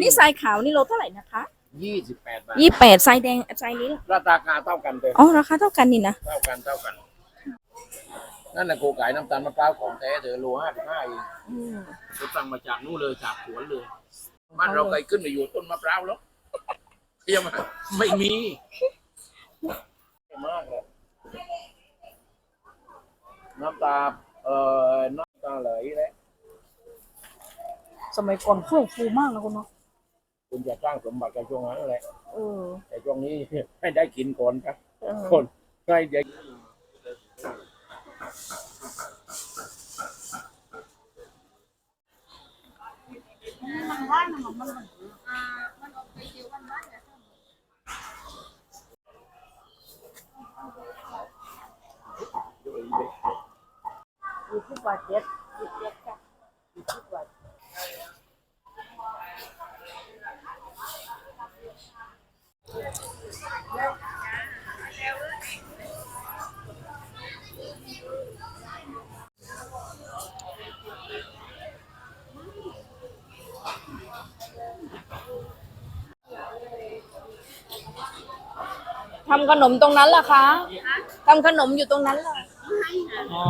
นี่ทรายขาวนี่โลเท่าไหร่นะคะยี่สิบแปดบาทยี่แปดทรายแดงทรายนี้ล่ะราคาเท่ากันเลยอ๋อราคาเท่ากันนี่นะเท่ากันเท่ากัน นั่นน่ะโกไก่น้ำตาลมะพร้าวของแท้เธอโลห้าสิบห้าเองอืมไปสั่งมาจากนู่นเลยจากสวนเลยบ้านเราเคยขึ้นไปอยู่ต้นมะพร้าวแล้วยังไม่ไม่มีมากเลยน้ำตาเอ่อน้ำตาไหลแล้วสมัยก่อนเฟื่องฟูมากนะคุณเนาะ คุณจะสร้างสมบัติกับช่วงนั้นแหละเออแต่ช่วงนี้ให้ได้กินก่อนครับเออคนให้เด็กยี่สิบบาทเจ็ดยี่สิบเจ็ดจ้ะยี่สิบบาท ทำขนมตรงนั้นเหรอคะทำขนมอยู่ตรงนั้นเลยอ๋อ